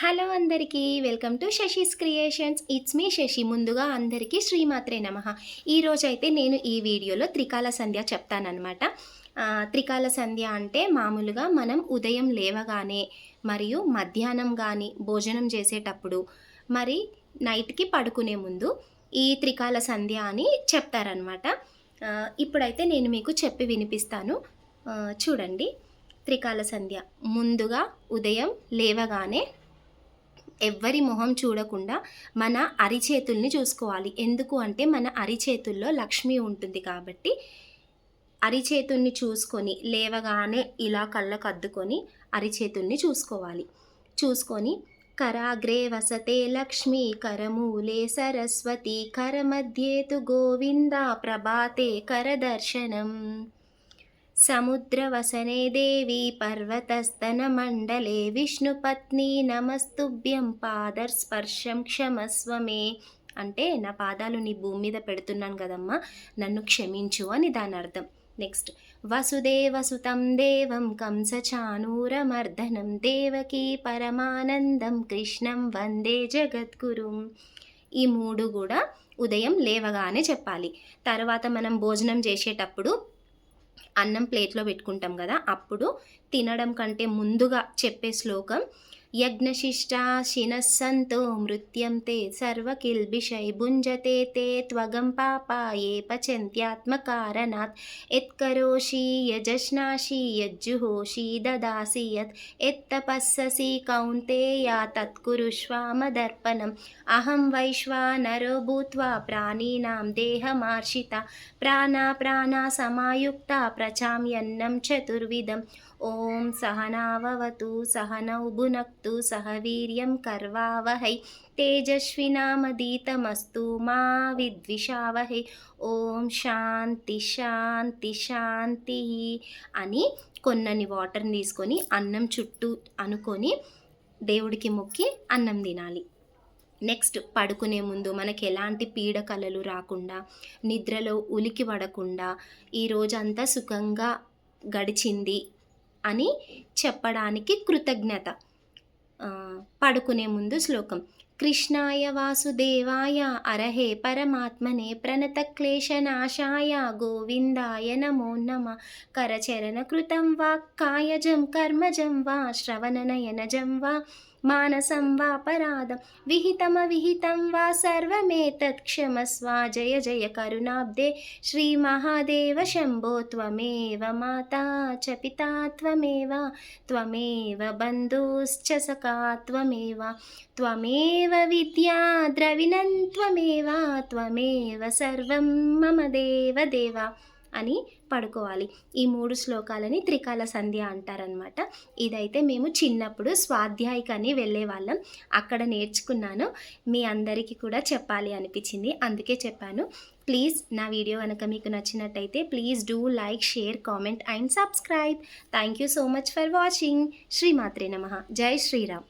Hello అందరికీ welcome to Sashi's creations. It's మీ శశి. ముందుగా అందరికీ శ్రీమాత్రే నమ. ఈరోజు అయితే నేను ఈ వీడియోలో త్రికాల సంధ్య చెప్తానమాట త్రికాల సంధ్య అంటే మామూలుగా మనం ఉదయం లేవగానే మరియు మధ్యాహ్నం కానీ భోజనం చేసేటప్పుడు మరి నైట్కి పడుకునే ముందు ఈ త్రికాల సంధ్య అని చెప్తారనమాట ఇప్పుడైతే నేను మీకు చెప్పి వినిపిస్తాను. చూడండి. త్రికాల సంధ్య. ముందుగా ఉదయం లేవగానే ఎవ్వరి మొహం చూడకుండా మన అరిచేతుల్ని చూసుకోవాలి. ఎందుకు అంటే మన అరిచేతుల్లో లక్ష్మి ఉంటుంది కాబట్టి అరిచేతుల్ని చూసుకొని లేవగానే ఇలా కళ్ళకు అద్దుకొని అరిచేతుల్ని చూసుకోవాలి. చూసుకొని కరాగ్రే వసతే లక్ష్మి కరమూలే సరస్వతి కరమధ్యేతు గోవింద ప్రభాతే కరదర్శనం. సముద్రవసనే దేవి పర్వతస్తనమండలే. విష్ణుపత్ని నమస్తుభ్యం పాదర్స్పర్శం క్షమస్వ మే అంటే నా పాదాలు నీ భూమి మీద పెడుతున్నాను కదమ్మా నన్ను క్షమించు అని దాని అర్థం. నెక్స్ట్ వసుదేవసుతం దేవం కంసచానూరమర్దనం దేవకీ పరమానందం కృష్ణం వందే జగద్గురుం. ఈ మూడు కూడా ఉదయం లేవగానే చెప్పాలి. తర్వాత మనం భోజనం చేసేటప్పుడు అన్నం ప్లేట్లో పెట్టుకుంటాం కదా అప్పుడు తినడం కంటే ముందుగా చెప్పే శ్లోకం యజ్ఞశిష్టాశినస్సంతో మృత్యం తే సర్వకిల్బిషై భుంజతే తే త్వగం పాపా ఏ పచంత్యాత్మకారణాత్ ఎత్కరోషి యజశ్నాషి యజ్జుహోషి దదాసి యత్ ఎత్తపస్ససి కౌంతేయా తత్కురుష్వామదర్పణం అహం వైశ్వానరో భూత్వా ప్రాణీనాం దేహమార్షిత ప్రాణా ప్రాణా సమాయుక్త ప్రచామ్యన్నం చతుర్విధం ఓం సహనావవతు సహనౌ భునక్తు సహ వీర్యం కర్వావహై తేజస్వినామదీతమస్తు మా విద్విషావహై. ఓం శాంతి శాంతి శాంతి అని కొన్నని వాటర్ని తీసుకొని అన్నం చుట్టూ అనుకొని దేవుడికి మొక్కి అన్నం తినాలి. నెక్స్ట్ పడుకునే ముందు మనకి ఎలాంటి పీడ కలలు రాకుండా నిద్రలో ఉలికి పడకుండా ఈ రోజంతా సుఖంగా గడిచింది అని చెప్పడానికి కృతజ్ఞత. పడుకునే ముందు శ్లోకం. కృష్ణాయ వాసుదేవాయ అరహే పరమాత్మనే ప్రణత క్లేశనాశాయ గోవిందాయ నమో నమ. కరచరణ కృతం వా కాయజం కర్మజం వా శ్రవణనయనజం వా మానసం వా పరాధం విహితమవిహితం వా సర్వమేతత్ క్షమస్వ జయ జయ కరుణాబ్దే. శ్రీమహాదేవ శంభో త్వమేవ మాతా చ పితా త్వమేవ. త్వమేవ బంధుశ్చ త్వమేవ విద్యా ద్రవిణం త్వమేవా త్వమేవ సర్వం మమ దేవ దేవ అని పడుకోవాలి. ఈ మూడు శ్లోకాలని త్రికాల సంధ్య అంటారనమాట ఇదైతే మేము చిన్నప్పుడు స్వాధ్యాయికని వెళ్ళే వాళ్ళం అక్కడ నేర్చుకున్నాను. మీ అందరికీ కూడా చెప్పాలి అనిపించింది. అందుకే చెప్పాను. ప్లీజ్ నా వీడియో కనుక మీకు నచ్చినట్టయితే please do like share comment and subscribe. Thank you so much for watching. శ్రీమాత్రే నమ. జై శ్రీరామ్.